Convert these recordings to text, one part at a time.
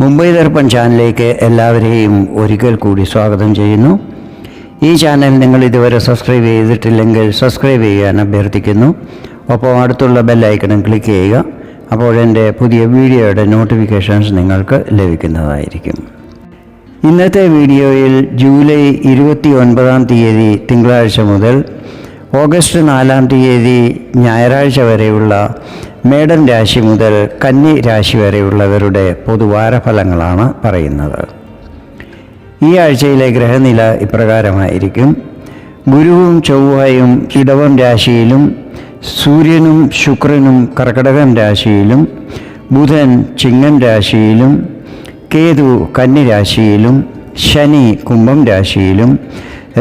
മുംബൈ ദർപ്പൺ ചാനലിലേക്ക് എല്ലാവരെയും ഒരിക്കൽ കൂടി സ്വാഗതം ചെയ്യുന്നു. ഈ ചാനൽ നിങ്ങൾ ഇതുവരെ സബ്സ്ക്രൈബ് ചെയ്തിട്ടില്ലെങ്കിൽ സബ്സ്ക്രൈബ് ചെയ്യാൻ അഭ്യർത്ഥിക്കുന്നു. ഒപ്പം അടുത്തുള്ള ബെല്ലൈക്കണും ക്ലിക്ക് ചെയ്യുക. അപ്പോൾ എന്റെ പുതിയ വീഡിയോയുടെ നോട്ടിഫിക്കേഷൻസ് നിങ്ങൾക്ക് ലഭിക്കുന്നതായിരിക്കും. ഇന്നത്തെ വീഡിയോയിൽ ജൂലൈ ഇരുപത്തി ഒൻപതാം തീയതി തിങ്കളാഴ്ച മുതൽ ഓഗസ്റ്റ് നാലാം തീയതി ഞായറാഴ്ച വരെയുള്ള മേടൻ രാശി മുതൽ കന്നി രാശി വരെയുള്ളവരുടെ പൊതുവാര ഫലങ്ങളാണ് പറയുന്നത്. ഈ ആഴ്ചയിലെ ഗ്രഹനില ഇപ്രകാരമായിരിക്കും. ഗുരുവും ചൊവ്വയും ഇടവം രാശിയിലും സൂര്യനും ശുക്രനും കർക്കടകം രാശിയിലും ബുധൻ ചിങ്ങൻ രാശിയിലും കേതു കന്നി രാശിയിലും ശനി കുംഭം രാശിയിലും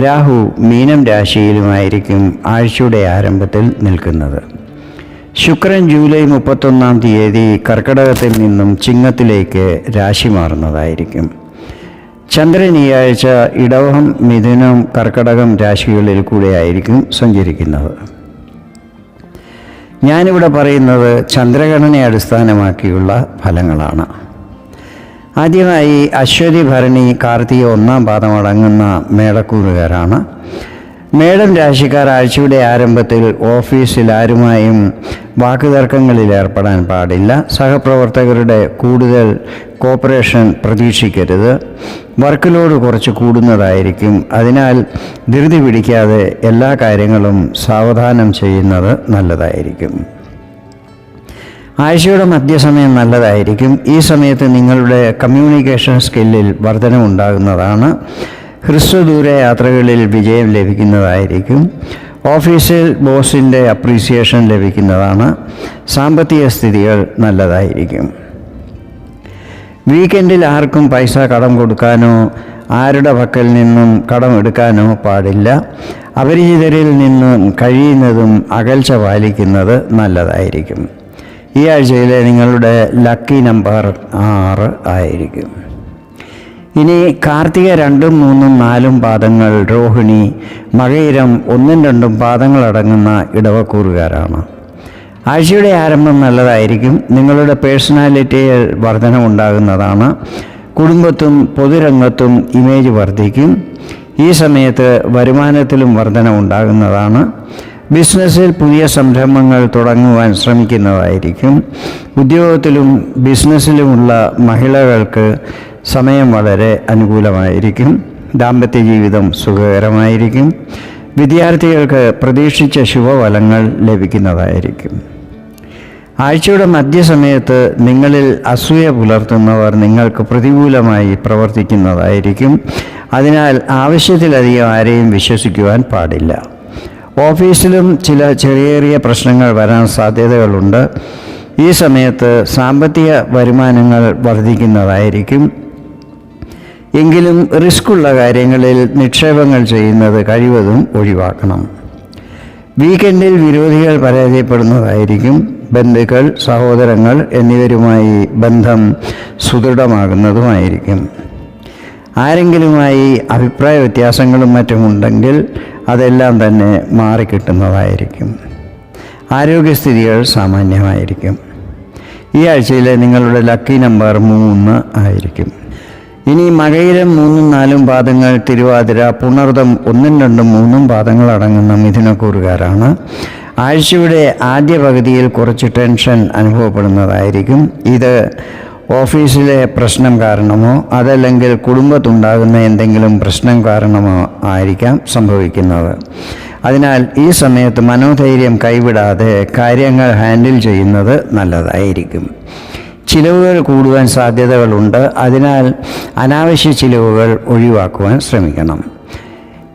രാഹു മീനം രാശിയിലുമായിരിക്കും ആഴ്ചയുടെ ആരംഭത്തിൽ നിൽക്കുന്നത്. ശുക്രൻ ജൂലൈ മുപ്പത്തൊന്നാം തീയതി കർക്കടകത്തിൽ നിന്നും ചിങ്ങത്തിലേക്ക് രാശി മാറുന്നതായിരിക്കും. ചന്ദ്രൻ ഈ ആഴ്ച ഇടവം മിഥുനം കർക്കടകം രാശികളിൽ കൂടെയായിരിക്കും സഞ്ചരിക്കുന്നത്. ഞാനിവിടെ പറയുന്നത് ചന്ദ്രഗണനയെ അടിസ്ഥാനമാക്കിയുള്ള ഫലങ്ങളാണ്. ആദ്യമായി അശ്വതി ഭരണി കാർത്തിക ഒന്നാം പാദമടങ്ങുന്ന മേടക്കൂറുകാരാണ്. മേടം രാശിക്കാർ ആഴ്ചയുടെ ആരംഭത്തിൽ ഓഫീസിൽ ആരുമായും വാക്കുതർക്കങ്ങളിൽ ഏർപ്പെടാൻ പാടില്ല. സഹപ്രവർത്തകരുടെ കൂടുതൽ കോപ്പറേഷൻ പ്രതീക്ഷിക്കരുത്. വർക്ക് ലോഡ് കുറച്ച് കൂടുന്നതായിരിക്കും. അതിനാൽ ധൃതി പിടിക്കാതെ എല്ലാ കാര്യങ്ങളും സാവധാനം ചെയ്യുന്നത് നല്ലതായിരിക്കും. ആഴ്ചയുടെ മധ്യസമയം നല്ലതായിരിക്കും. ഈ സമയത്ത് നിങ്ങളുടെ കമ്മ്യൂണിക്കേഷൻ സ്കില്ലിൽ വർധനമുണ്ടാകുന്നതാണ് ഹ്രസ്വദൂര യാത്രകളിൽ വിജയം ലഭിക്കുന്നതായിരിക്കും. ഓഫീസിൽ ബോസിന്റെ അപ്രീസിയേഷൻ ലഭിക്കുന്നതാണ്. സാമ്പത്തിക സ്ഥിതികൾ നല്ലതായിരിക്കും. വീക്കെൻഡിൽ ആർക്കും പൈസ കടം കൊടുക്കാനോ ആരുടെ പക്കൽ നിന്നും കടം എടുക്കാനോ പാടില്ല. അപരിചിതരിൽ നിന്നും കഴിയുന്നതും അകൽച്ച പാലിക്കുന്നത് നല്ലതായിരിക്കും. ഈ ആഴ്ചയിലെ നിങ്ങളുടെ ലക്കി നമ്പർ ആറ് ആയിരിക്കും. ഇനി കാർത്തിക രണ്ടും മൂന്നും നാലും പാദങ്ങൾ രോഹിണി മകയിരം ഒന്നും രണ്ടും പാദങ്ങളടങ്ങുന്ന ഇടവക്കൂറുകാരാണ്. ആഴ്ചയുടെ ആരംഭം നല്ലതായിരിക്കും. നിങ്ങളുടെ പേഴ്സണാലിറ്റിയിൽ വർധനമുണ്ടാകുന്നതാണ് കുടുംബത്തും പൊതുരംഗത്തും ഇമേജ് വർദ്ധിക്കും. ഈ സമയത്ത് വരുമാനത്തിലും വർധന ഉണ്ടാകുന്നതാണ്. ബിസിനസ്സിൽ പുതിയ സംരംഭങ്ങൾ തുടങ്ങുവാൻ ശ്രമിക്കുന്നതായിരിക്കും. ഉദ്യോഗത്തിലും ബിസിനസ്സിലുമുള്ള മഹിളകൾക്ക് സമയം വളരെ അനുകൂലമായിരിക്കും. ദാമ്പത്യ ജീവിതം സുഖകരമായിരിക്കും. വിദ്യാർത്ഥികൾക്ക് പ്രതീക്ഷിച്ച ശുഭഫലങ്ങൾ ലഭിക്കുന്നതായിരിക്കും. ആഴ്ചയുടെ മധ്യസമയത്ത് നിങ്ങളിൽ അസൂയ പുലർത്തുന്നവർ നിങ്ങൾക്ക് പ്രതികൂലമായി പ്രവർത്തിക്കുന്നതായിരിക്കും. അതിനാൽ ആവശ്യത്തിലധികം ആരെയും വിശ്വസിക്കുവാൻ പാടില്ല. ഓഫീസിലും ചില ചെറിയ ചെറിയ പ്രശ്നങ്ങൾ വരാൻ സാധ്യതകളുണ്ട്. ഈ സമയത്ത് സാമ്പത്തിക വരുമാനങ്ങൾ വർദ്ധിക്കുന്നതായിരിക്കും. എങ്കിലും റിസ്ക്കുള്ള കാര്യങ്ങളിൽ നിക്ഷേപങ്ങൾ ചെയ്യുന്നത് കഴിവതും ഒഴിവാക്കണം. വീക്കെൻഡിൽ വിരോധികൾ പരാജയപ്പെടുന്നതായിരിക്കും ബന്ധുക്കൾ സഹോദരങ്ങൾ എന്നിവരുമായി ബന്ധം സുദൃഢമാകുന്നതുമായിരിക്കും. ആരെങ്കിലുമായി അഭിപ്രായ വ്യത്യാസങ്ങളും മറ്റുമുണ്ടെങ്കിൽ അതെല്ലാം തന്നെ മാറിക്കിട്ടുന്നതായിരിക്കും. ആരോഗ്യസ്ഥിതികൾ സാമാന്യമായിരിക്കും. ഈ ആഴ്ചയിലെ നിങ്ങളുടെ ലക്കി നമ്പർ മൂന്ന് ആയിരിക്കും. ഇനി മഴയിലും മൂന്നും നാലും പാദങ്ങൾ തിരുവാതിര പുണർദം ഒന്നും രണ്ടും മൂന്നും പാദങ്ങൾ അടങ്ങുന്ന മിഥുനക്കൂറുകാരാണ്. ആഴ്ചയുടെ ആദ്യ പകുതിയിൽ കുറച്ച് ടെൻഷൻ അനുഭവപ്പെടുന്നതായിരിക്കും. ഇത് ഓഫീസിലെ പ്രശ്നം കാരണമോ അതല്ലെങ്കിൽ കുടുംബത്തുണ്ടാകുന്ന എന്തെങ്കിലും പ്രശ്നം കാരണമോ ആയിരിക്കാം സംഭവിക്കുന്നത്. അതിനാൽ ഈ സമയത്ത് മനോധൈര്യം കൈവിടാതെ കാര്യങ്ങൾ ഹാൻഡിൽ ചെയ്യുന്നത് നല്ലതായിരിക്കും. ചിലവുകൾ കൂടുവാൻ സാധ്യതകളുണ്ട്. അതിനാൽ അനാവശ്യ ചിലവുകൾ ഒഴിവാക്കുവാൻ ശ്രമിക്കണം.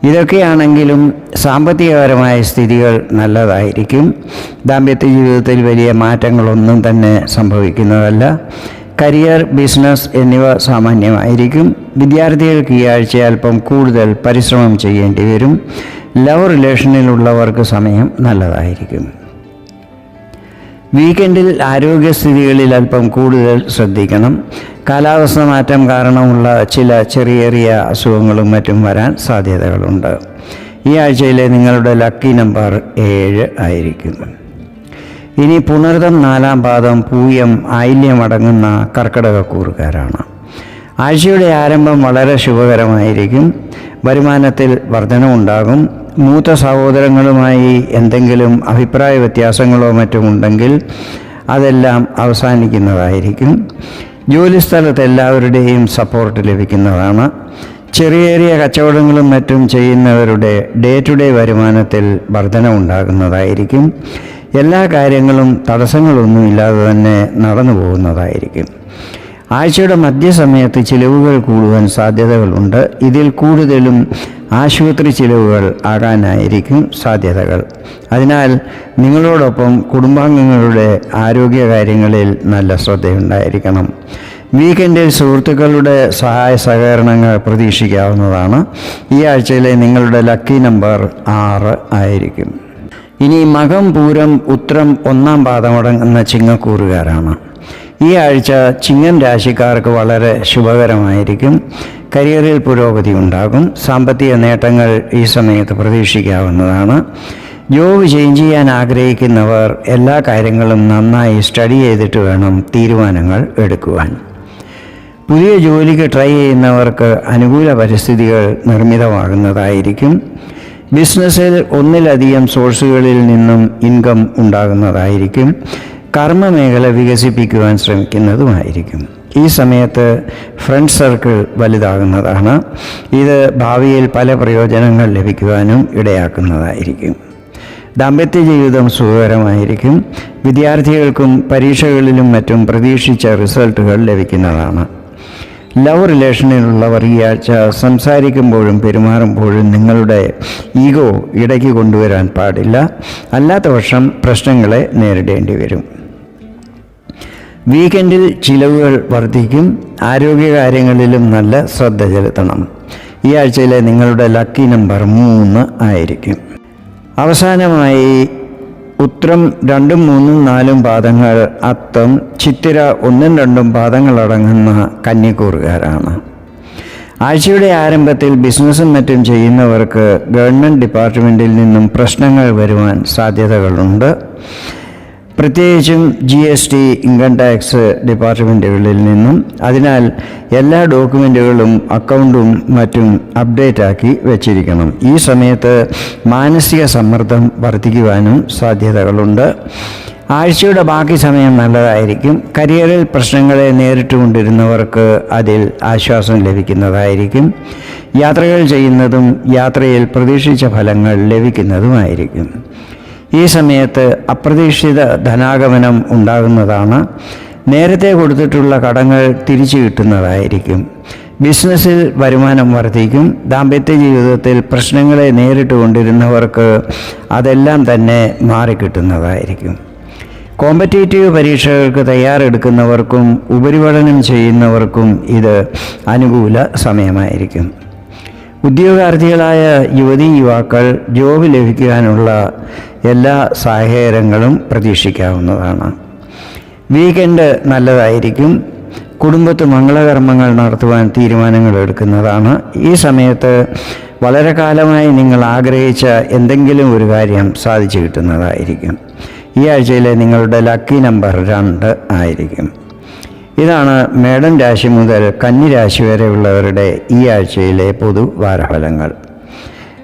ഇതൊക്കെയാണെങ്കിലും സാമ്പത്തികപരമായ സ്ഥിതികൾ നല്ലതായിരിക്കും. ദാമ്പത്യ ജീവിതത്തിൽ വലിയ മാറ്റങ്ങളൊന്നും തന്നെ സംഭവിക്കുന്നതല്ല. കരിയർ ബിസിനസ് എന്നിവ സാമാന്യമായിരിക്കും. വിദ്യാർത്ഥികൾക്ക് ഈ ആഴ്ച അല്പം കൂടുതൽ പരിശ്രമം ചെയ്യേണ്ടി വരും. ലവ് റിലേഷനിലുള്ളവർക്ക് സമയം നല്ലതായിരിക്കും. വീക്കെൻഡിൽ ആരോഗ്യസ്ഥിതികളിൽ അല്പം കൂടുതൽ ശ്രദ്ധിക്കണം. കാലാവസ്ഥ മാറ്റം കാരണമുള്ള ചില ചെറിയ ചെറിയ അസുഖങ്ങളും മറ്റും വരാൻ സാധ്യതകളുണ്ട്. ഈ ആഴ്ചയിലെ നിങ്ങളുടെ ലക്കി നമ്പർ ഏഴ് ആയിരിക്കും ഇനി പുണർതം നാലാം പാദം പൂയം ആയില്യം അടങ്ങുന്ന കർക്കിടക കൂറുകാരാണ് ആഴ്ചയുടെ ആരംഭം വളരെ ശുഭകരമായിരിക്കും. വരുമാനത്തിൽ വർധനമുണ്ടാകും മൂത്ത സഹോദരങ്ങളുമായി എന്തെങ്കിലും അഭിപ്രായ വ്യത്യാസങ്ങളോ മറ്റും ഉണ്ടെങ്കിൽ അതെല്ലാം അവസാനിക്കുന്നതായിരിക്കും. ജോലിസ്ഥലത്ത് എല്ലാവരുടെയും സപ്പോർട്ട് ലഭിക്കുന്നതാണ്. ചെറിയ ചെറിയ കച്ചവടങ്ങളും മറ്റും ചെയ്യുന്നവരുടെ ഡേ ടു ഡേ വരുമാനത്തിൽ വർധന ഉണ്ടാകുന്നതായിരിക്കും. എല്ലാ കാര്യങ്ങളും തടസ്സങ്ങളൊന്നുമില്ലാതെ തന്നെ നടന്നു പോകുന്നതായിരിക്കും ആഴ്ചയുടെ മധ്യസമയത്ത് ചിലവുകൾ കൂടുവാൻ സാധ്യതകളുണ്ട്. ഇതിൽ കൂടുതലും ആശുപത്രി ചിലവുകൾ ആകാനായിരിക്കും സാധ്യതകൾ. അതിനാൽ നിങ്ങളോടൊപ്പം കുടുംബാംഗങ്ങളുടെ ആരോഗ്യകാര്യങ്ങളിൽ നല്ല ശ്രദ്ധയുണ്ടായിരിക്കണം. വീക്കെൻഡിൽ സുഹൃത്തുക്കളുടെ സഹായ സഹകരണങ്ങൾ പ്രതീക്ഷിക്കാവുന്നതാണ്. ഈ ആഴ്ചയിലെ നിങ്ങളുടെ ലക്കി നമ്പർ ആറ് ആയിരിക്കും. ഇനി മകം പൂരം ഉത്രം ഒന്നാം പാദമടങ്ങുന്ന ചിങ്ങക്കൂറുകാരാണ്. ഈ ആഴ്ച ചിങ്ങൻ രാശിക്കാർക്ക് വളരെ ശുഭകരമായിരിക്കും. കരിയറിൽ പുരോഗതി ഉണ്ടാകും. സാമ്പത്തിക നേട്ടങ്ങൾ ഈ സമയത്ത് പ്രതീക്ഷിക്കാവുന്നതാണ്. ജോബ് ചേഞ്ച് ചെയ്യാൻ ആഗ്രഹിക്കുന്നവർ എല്ലാ കാര്യങ്ങളും നന്നായി സ്റ്റഡി ചെയ്തിട്ട് വേണം തീരുമാനങ്ങൾ എടുക്കുവാൻ. പുതിയ ജോലിക്ക് ട്രൈ ചെയ്യുന്നവർക്ക് അനുകൂല പരിസ്ഥിതികൾ നിർമ്മിതമാകുന്നതായിരിക്കും. ബിസിനസ്സിൽ ഒന്നിലധികം സോഴ്സുകളിൽ നിന്നും ഇൻകം ഉണ്ടാകുന്നതായിരിക്കും. കർമ്മമേഖല വികസിപ്പിക്കുവാൻ ശ്രമിക്കുന്നതുമായിരിക്കും. ഈ സമയത്ത് ഫ്രണ്ട് സർക്കിൾ വലുതാകുന്നതാണ്. ഇത് ഭാവിയിൽ പല പ്രയോജനങ്ങൾ ലഭിക്കുവാനും ഇടയാക്കുന്നതായിരിക്കും. ദാമ്പത്യ ജീവിതം സുഖകരമായിരിക്കും. വിദ്യാർത്ഥികൾക്കും പരീക്ഷകളിലും മറ്റും പ്രതീക്ഷിച്ച റിസൾട്ടുകൾ ലഭിക്കുന്നതാണ്. ലവ് റിലേഷനിലുള്ളവർ ഈ ആഴ്ച സംസാരിക്കുമ്പോഴും പെരുമാറുമ്പോഴും നിങ്ങളുടെ ഈഗോ ഇടയ്ക്ക് കൊണ്ടുവരാൻ പാടില്ല. അല്ലാത്ത പക്ഷം പ്രശ്നങ്ങളെ നേരിടേണ്ടി വരും. വീക്കെൻഡിൽ ചിലവുകൾ വർദ്ധിക്കും ആരോഗ്യകാര്യങ്ങളിലും നല്ല ശ്രദ്ധ ചെലുത്തണം. ഈ ആഴ്ചയിലെ നിങ്ങളുടെ ലക്കി നമ്പർ മൂന്ന് ആയിരിക്കും. അവസാനമായി ഉത്രം രണ്ടും മൂന്നും നാലും പാദങ്ങൾ അത്തം ചിത്തിര ഒന്നും രണ്ടും പാദങ്ങളടങ്ങുന്ന കന്നിക്കൂറുകാരാണ്. ആഴ്ചയുടെ ആരംഭത്തിൽ ബിസിനസ്സും മറ്റും ചെയ്യുന്നവർക്ക് ഗവൺമെന്റ് ഡിപ്പാർട്ട്മെന്റിൽ നിന്നും പ്രശ്നങ്ങൾ വരുവാൻ സാധ്യതകളുണ്ട്. പ്രത്യേകിച്ചും G S T income tax ഡിപ്പാർട്ട്മെന്റുകളിൽ നിന്നും അതിനാൽ എല്ലാ ഡോക്യുമെന്റുകളും അക്കൗണ്ടും മറ്റും അപ്ഡേറ്റ് ആക്കി വെച്ചിരിക്കണം. ഈ സമയത്ത് മാനസിക സമ്മർദ്ദം വർദ്ധിക്കുവാനും സാധ്യതകളുണ്ട്. ആഴ്ചയുടെ ബാക്കി സമയം നല്ലതായിരിക്കും. കരിയറിൽ പ്രശ്നങ്ങളെ നേരിട്ടുകൊണ്ടിരുന്നവർക്ക് അതിൽ ആശ്വാസം ലഭിക്കുന്നതായിരിക്കും. യാത്രകൾ ചെയ്യുന്നതും യാത്രയിൽ പ്രതീക്ഷിച്ച ഫലങ്ങൾ ലഭിക്കുന്നതുമായിരിക്കും. ഈ സമയത്ത് അപ്രതീക്ഷിത ധനാഗമനം ഉണ്ടാകുന്നതാണ്. നേരത്തെ കൊടുത്തിട്ടുള്ള കടങ്ങൾ തിരിച്ചു കിട്ടുന്നതായിരിക്കും. ബിസിനസ്സിൽ വരുമാനം വർദ്ധിക്കും. ദാമ്പത്യ ജീവിതത്തിൽ പ്രശ്നങ്ങളെ നേരിട്ട് കൊണ്ടിരുന്നവർക്ക് അതെല്ലാം തന്നെ മാറിക്കിട്ടുന്നതായിരിക്കും. കോമ്പറ്റേറ്റീവ് പരീക്ഷകൾക്ക് തയ്യാറെടുക്കുന്നവർക്കും ഉപരിപഠനം ചെയ്യുന്നവർക്കും ഇത് അനുകൂല സമയമായിരിക്കും. ഉദ്യോഗാർത്ഥികളായ യുവതി യുവാക്കൾ ജോബ് ലഭിക്കാനുള്ള എല്ലാ സാഹചര്യങ്ങളും പ്രതീക്ഷിക്കാവുന്നതാണ്. വീക്കെൻഡ് നല്ലതായിരിക്കും. കുടുംബത്ത് മംഗളകർമ്മങ്ങൾ നടത്തുവാൻ തീരുമാനങ്ങൾ എടുക്കുന്നതാണ്. ഈ സമയത്ത് വളരെ കാലമായി നിങ്ങൾ ആഗ്രഹിച്ച എന്തെങ്കിലും ഒരു കാര്യം സാധിച്ചു കിട്ടുന്നതായിരിക്കും. ഈ ആഴ്ചയിലെ നിങ്ങളുടെ ലക്കി നമ്പർ രണ്ട് ആയിരിക്കും. ഇതാണ് മേടം രാശി മുതൽ കന്നി രാശി വരെയുള്ളവരുടെ ഈ ആഴ്ചയിലെ പൊതു വാരഫലങ്ങൾ